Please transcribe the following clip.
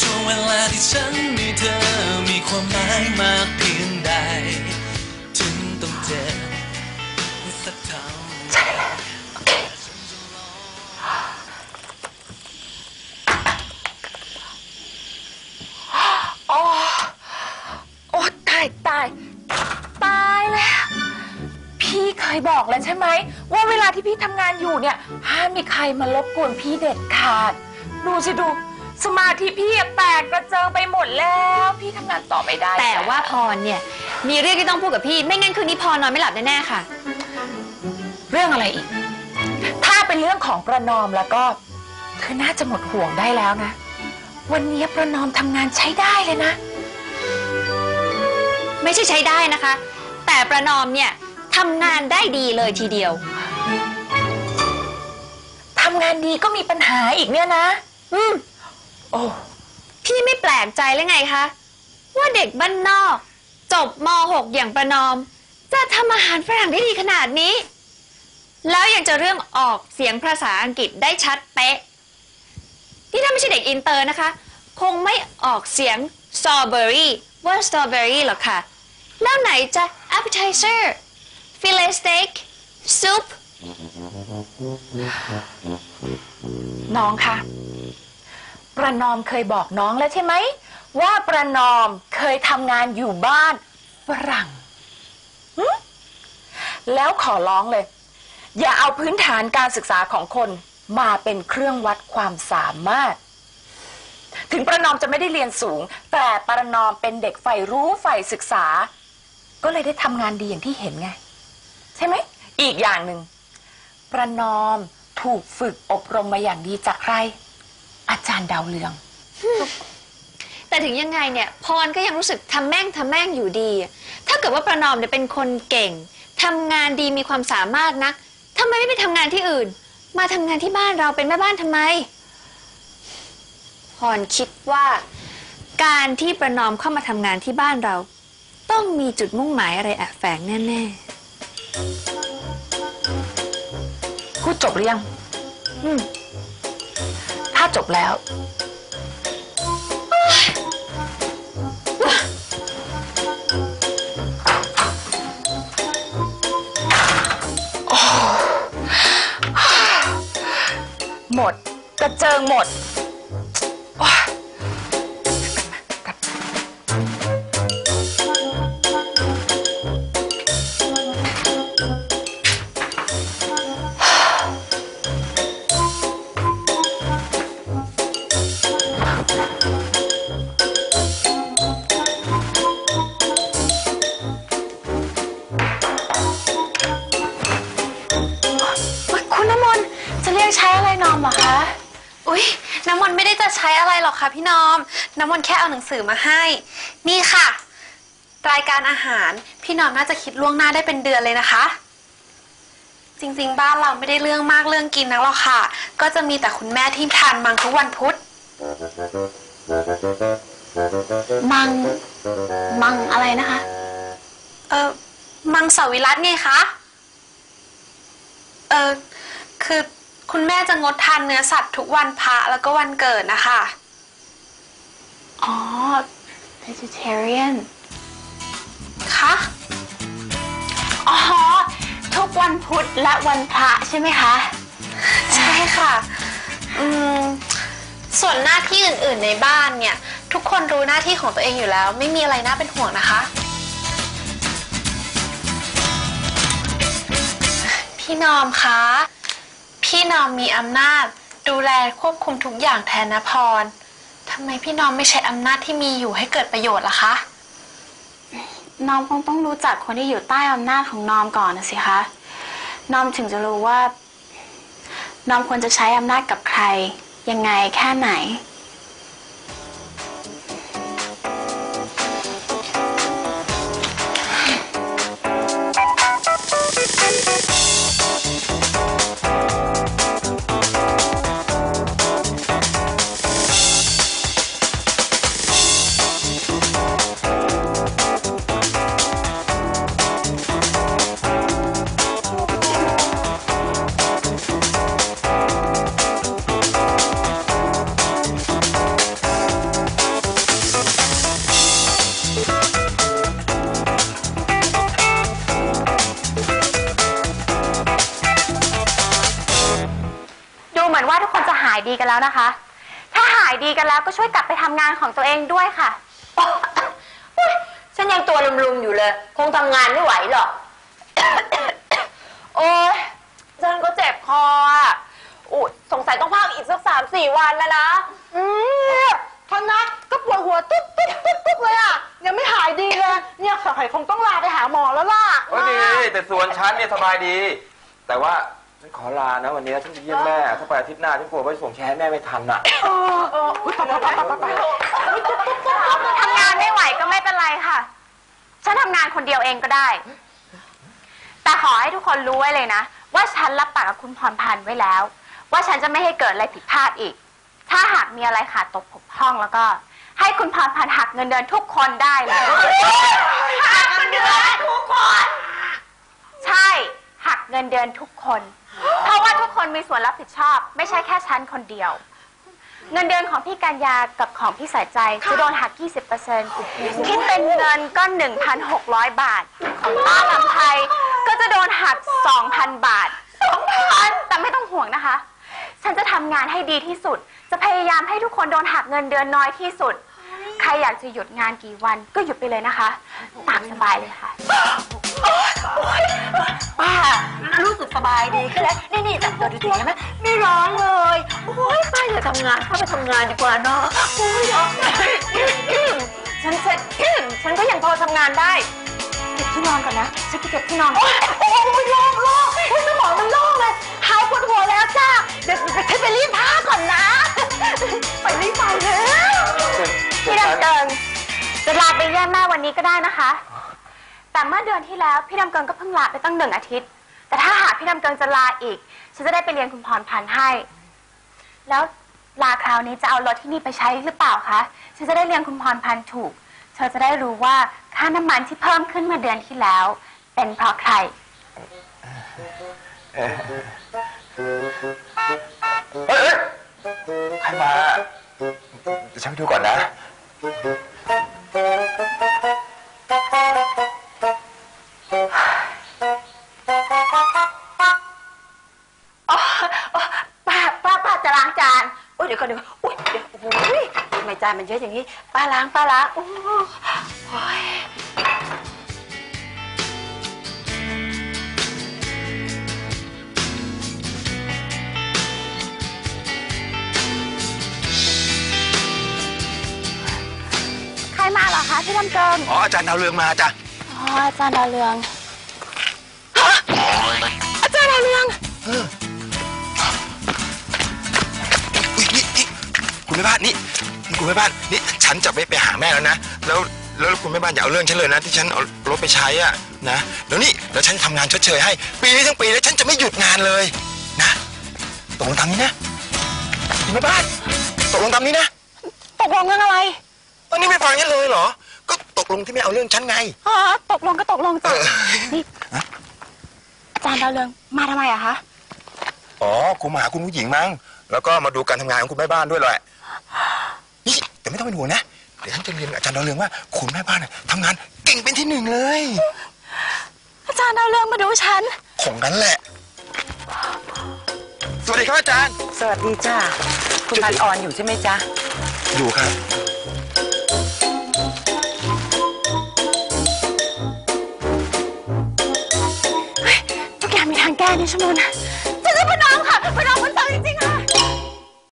ช่วงเวลาที่ฉันมีเธอมีความหมายมากเพียงใดถึงต้องเจ็บสักเท่าโอ้โอ้ตายตายตายแล้ว พี่เคยบอกแล้วใช่ไหม ว่าเวลาที่พี่ทำงานอยู่เนี่ยห้ามมีใครมารบกวนพี่เด็ดขาด ดูสิดู สมาธิพี่อะแตกกระเจิงไปหมดแล้ว พี่ทำงานต่อไม่ได้แต่ว่าพรเนี่ย มีเรื่องที่ต้องพูดกับพี่ ไม่งั้นคืนนี้พรนอนไม่หลับแน่ๆค่ะ เรื่องอะไรอีก ถ้าเป็นเรื่องของประนอมแล้วก็เธอน่าจะหมดห่วงได้แล้วนะ วันนี้ประนอมทำงานใช้ได้เลยนะ ไม่ใช่ใช้ได้นะคะ แต่ประนอมเนี่ยทำงานได้ดีเลยทีเดียว ทำงานดีก็มีปัญหาอีกเนี่ยนะ อืมโอ้ พี่ไม่แปลกใจเลยไงคะ ว่าเด็กบ้านนอก จบม .6 อย่างประนอม จะทำอาหารฝรั่งได้ดีขนาดนี้ แล้วยังจะเรื่องออกเสียงภาษาอังกฤษได้ชัดเป๊ะ นี่ถ้าไม่ใช่เด็กอินเตอร์นะคะ คงไม่ออกเสียง strawberry ว่า strawberry หรอกค่ะ แล้วไหนจะ appetizer fillet steak soup น้องคะ ประนอมเคยบอกน้องแล้วใช่ไหม ว่าประนอมเคยทำงานอยู่บ้านฝรั่งหึแล้วขอร้องเลย อย่าเอาพื้นฐานการศึกษาของคนมาเป็นเครื่องวัดความสามารถ ถึงประนอมจะไม่ได้เรียนสูง แต่ประนอมเป็นเด็กใฝ่รู้ใฝ่ศึกษา ก็เลยได้ทำงานดีอย่างที่เห็นไง ใช่ไหม อีกอย่างหนึ่งประนอมถูกฝึกอบรมมาอย่างดีจากใคร อาจารย์ดาวเรือง แต่ถึงยังไงเนี่ยพรก็ยังรู้สึกทำแม่งทำแม่งอยู่ดี ถ้าเกิดว่าประนอมเนี่ยเป็นคนเก่งทำงานดีมีความสามารถนักทำไมไม่ไปทำงานที่อื่น มาทำงานที่บ้านเราเป็นแม่บ้านทำไม พรคิดว่า การที่ประนอมเข้ามาทำงานที่บ้านเรา ต้องมีจุดมุ่งหมายอะไรแอบแฝงแน่พูดจบหรือยังๆอืม ถ้าจบแล้ว หมดกระเจิงหมด น้ำมนต์จะเรียกใช้อะไรนอมเหรอคะ อุ๊ย น้ำมนต์ไม่ได้จะใช้อะไรหรอกค่ะพี่นอม น้ำมนต์แค่เอาหนังสือมาให้ นี่ค่ะ รายการอาหารพี่นอมน่าจะคิดล่วงหน้าได้เป็นเดือนเลยนะคะ จริงๆ บ้านเราไม่ได้เรื่องมากเรื่องกินนักหรอกค่ะ ก็จะมีแต่คุณแม่ที่ทานมังทุกวันพุธ มัง มังอะไรนะคะ เออมังสวิรัตไงคะ เออ คือคุณแม่จะงดทานเนื้อสัตว์ทุกวันพระแล้วก็วันเกิดนะคะ อ๋อ vegetarian คะอ๋อ ทุกวันพุธและวันพระใช่ไหมคะ ใช่ค่ะ อืม ส่วนหน้าที่อื่นๆในบ้านเนี่ย ทุกคนรู้หน้าที่ของตัวเองอยู่แล้ว ไม่มีอะไรน่าเป็นห่วงนะคะ พี่นอมคะ พี่นอมมีอำนาจ ดูแลควบคุมทุกอย่างแทนนพรทำไมพี่นอมไม่ใช้อำนาจที่มีอยู่ให้เกิดประโยชน์ล่ะคะน้อมคงต้องรู้จักคนที่อยู่ใต้อำนาจของน้อมก่อนนะสิคะน้อมถึงจะรู้ว่าน้อมควรจะใช้อำนาจกับใคร ยังไงแค่ไหน แล้วนะคะ ถ้าหายดีกันแล้วก็ช่วยกลับไปทำงานของตัวเองด้วยค่ะฉันยังตัวลุมๆอยู่เลย คงทำงานไม่ไหวหรอก โอ้ยฉันก็เจ็บคออะอุ๊ยสงสัยต้องพักอีกสักสามสี่วันแล้วนะ อืมฉันนะก็ปวดหัวตุ๊บตุ๊บตุ๊บตุ๊บเลยอะ ยังไม่หายดีเลย เนี่ยสงสัยคงต้องลาไปหาหมอแล้วล่ะโอ้ยดีแต่ส่วนฉันเนี่ยสบายดี แต่ว่าฉัน ขอลานะวันนี้ฉันจะเยี่ยมแม่ ถ้าไปอาทิตย์หน้าฉันกลัวว่าจะส่งแชร์ให้แม่ไม่ทันอะ ทำงานไม่ไหวก็ไม่เป็นไรค่ะ ฉันทำงานคนเดียวเองก็ได้ แต่ขอให้ทุกคนรู้ไว้เลยนะ ว่าฉันรับปากกับคุณพรพันธ์ไว้แล้ว ว่าฉันจะไม่ให้เกิดอะไรผิดพลาดอีก ถ้าหากมีอะไรขาดตกผกพร่องแล้วก็ ให้คุณพรพันธ์หักเงินเดือนทุกคนได้เลยหักเงินเดือนทุกคน ใช่ หักเงินเดือนทุกคน เพราะว่าทุกคนมีส่วนรับผิดชอบ ไม่ใช่แค่ฉันคนเดียว เงินเดือนของพี่กัญญากับของพี่สายใจจะโดนหัก 20%คิดเป็นเงินก็ 1,600 บาท ของป้าลำไพก็จะโดนหัก 2,000 บาท2,000แต่ไม่ต้องห่วงนะคะ ฉันจะทำงานให้ดีที่สุด จะพยายามให้ทุกคนโดนหักเงินเดือนน้อยที่สุด ใครอยากจะหยุดงานกี่วันก็หยุดไปเลยนะคะ ตามสบายเลยค่ะป้ารู้สึกส บายดีขึ้นแล้ว นี่นี่จับตัวดูสิเห็นไหมไม่ร้อนเลย โอ้ยป้าอย่าทำงานเข้าไปทำงานดีกว่าเนาะโอ้ยฉันฉันฉันก็ยังพอทำงานได้เก็บที่นอนก่อนนะ ฉันไปเก็บที่นอน โอ้ยโอ้ยโล่งโล่งโอ้ยสมองมันโล่งเลยหายปวดหัวแล้วจ้า เดี๋ยวฉันไปรีบผ้าก่อนนะ ไปรีบไปแล้วพี่ดำเกิงจะลาไปเยี่ยมแม่วันนี้ก็ได้นะคะ แต่เมื่อเดือนที่แล้วพี่ดำเกิงก็เพิ่งลาไปตั้งหนึ่งอาทิตย์ แต่ถ้าหากพี่ดำเกิงจะลาอีก ฉันจะได้ไปเรียนคุณพรพันธ์ให้ แล้วลาคราวนี้จะเอารถที่นี่ไปใช้หรือเปล่าคะ ฉันจะได้เรียนคุณพรพันธ์ถูก เธอจะได้รู้ว่าค่าน้ำมันที่เพิ่มขึ้นมาเดือนที่แล้ว เป็นเพราะใคร เฮ้ยเฮ้ยใครมาเดี๋ยวฉันไปดูก่อนนะ ยเดี๋ยวก่อนเดี๋ยวก่อนอุ้ยเดี๋ยวโอ้ยทำไมจานมันเยอะอย่างนี้ ป้าล้างป้าล้างโอ้ยใครมาเหรอคะพี่ดำเกิงอ๋ออาจารย์ดาวเรืองมาจ้ะอ๋ออาจารย์ดาวเรืองอาจารย์ดาวเรือง แม่บ้านนี่นี่คุณแม่บ้านนี่ฉันจะไปไปหาแม่แล้วนะ แล้วแล้วคุณแม่บ้านอย่าเอาเรื่องฉันเลยนะที่ฉันเอารถไปใช้อะนะแล้วนี่แล้วฉันทำงานชดเชยให้ ปีนี้ทั้งปีแล้วฉันจะไม่หยุดงานเลยนะตกลงตามนี้นะคุณแม่บ้านตกลงตามนี้นะตกลงเรื่องอะไรอันนี้ไม่ฟังฉันเลยเหรอ ก็ตกลงที่ไม่เอาเรื่องฉันไงอ๋อตกลงก็ตกลงจ้ะเออนี่ฮะอาจารย์ดาวเรืองมาทำไมอะคะอ๋อคงมาหาคุณผู้หญิงมั้งแล้วก็มาดูการทำงานของคุณแม่บ้านด้วยแหละนี่ แต่ไม่ต้องเป็นห่วงนะ เดี๋ยวฉันจะเรียนกับอาจารย์ดาวเรืองว่าคุณแม่บ้านน่ะทำงานเก่งเป็นที่หนึ่งเลย อาจารย์ดาวเรืองมาดูฉัน ของนั้นแหละ สวัสดีครับอาจารย์ สวัสดีจ้าคุณพันอ่อนอยู่ใช่ไหมจ๊ะ อยู่ครับ ทุกอย่างมีทางแก้นี่ชั่วโมงน